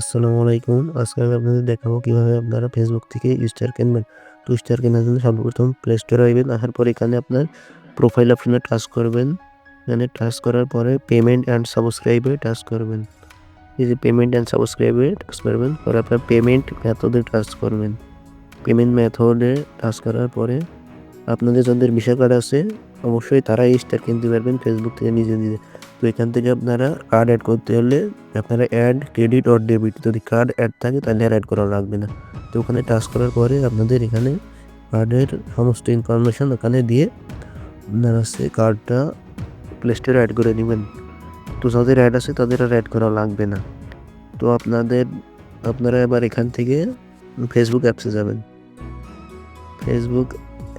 আসসালামু আলাইকুম। আজকে আমি আপনাদের দেখাবো কীভাবে আপনারা ফেসবুক থেকে স্টার কিনবেন। তো স্টার কেনার জন্য সর্বপ্রথম প্লে স্টোরে আসবেন আসার পর এখানে আপনার প্রোফাইল অপশনে টাচ করবেন। এখানে টাচ করার পরে পেমেন্ট অ্যান্ড সাবস্ক্রাইবে টাচ করবেন। এই যে পেমেন্ট অ্যান্ড সাবস্ক্রাইবে টাচ করবেন। পরে আপনার পেমেন্ট মেথডে টাচ করবেন। পেমেন্ট মেথডে টাচ করার পরে আপনাদের যাদের ভিসা কার্ড আছে, অবশ্যই তারা স্টার কিনতে পারবেন ফেসবুক থেকে নিজে নিজে। তো এখান থেকে আপনারা কার্ড অ্যাড করতে হলে আপনারা অ্যাড ক্রেডিট অর ডেবিট যদি কার্ড অ্যাড থাকে তাহলে আর অ্যাড করা লাগবে না। তো ওখানে টাচ করার পরে আপনাদের এখানে কার্ডের সমস্ত ইনফরমেশান ওখানে দিয়ে আপনারা হচ্ছে কার্ডটা প্লে স্টোরে অ্যাড করে নেবেন। তো যাদের অ্যাড আছে তাদের আর অ্যাড করা লাগবে না। তো আপনাদের, আপনারা এবার এখান থেকে ফেসবুক অ্যাপসে যাবেন। ফেসবুক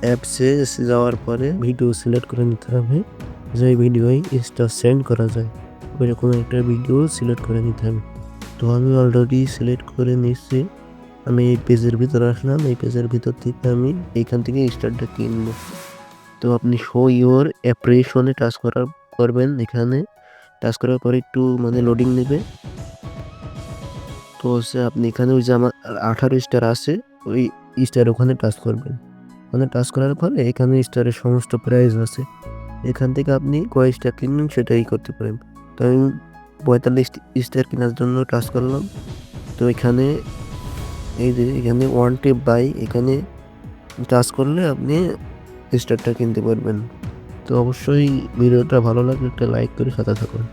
অ্যাপসে যাওয়ার পরে ভিডিও সিলেক্ট করে নিতে হবে। যে ভিডিওই ইনস্টা সেন্ড করা যায়। এরকম একটা ভিডিও সিলেক্ট করে নিতে হবে। তো আমি অলরেডি সিলেক্ট করে নিচ্ছি আমি এই পেজের ভিতরে আসলাম। এই পেজের ভিতর থেকে আমি এইখান থেকে স্টারটা কিনবো। তো আপনি শো ইওর অ্যাপ্রিয়েশনে টাচ করার করবেন এখানে। টাচ করার পরে একটু মানে লোডিং নেবে। তো হচ্ছে আপনি এখানে ওই যে আমার আঠারো স্টার আছে, ওই স্টার ওখানে টাচ করবেন। ওখানে টাচ করার পরে এখানে স্টারের সমস্ত প্রাইস আছে। এখান থেকে আপনি কয় স্টার কিনবেন সেটাই করতে পারেন। তো আমি পঁয়তাল্লিশ স্টার কেনার জন্য কাজ করলাম। তো এখানে এই যে এখানে ওয়ান টেপ বাই এখানে কাজ করলে আপনি স্টারটা কিনতে পারবেন। তো অবশ্যই ভিডিওটা ভালো লাগলে একটা লাইক করে সাথে থাকুন।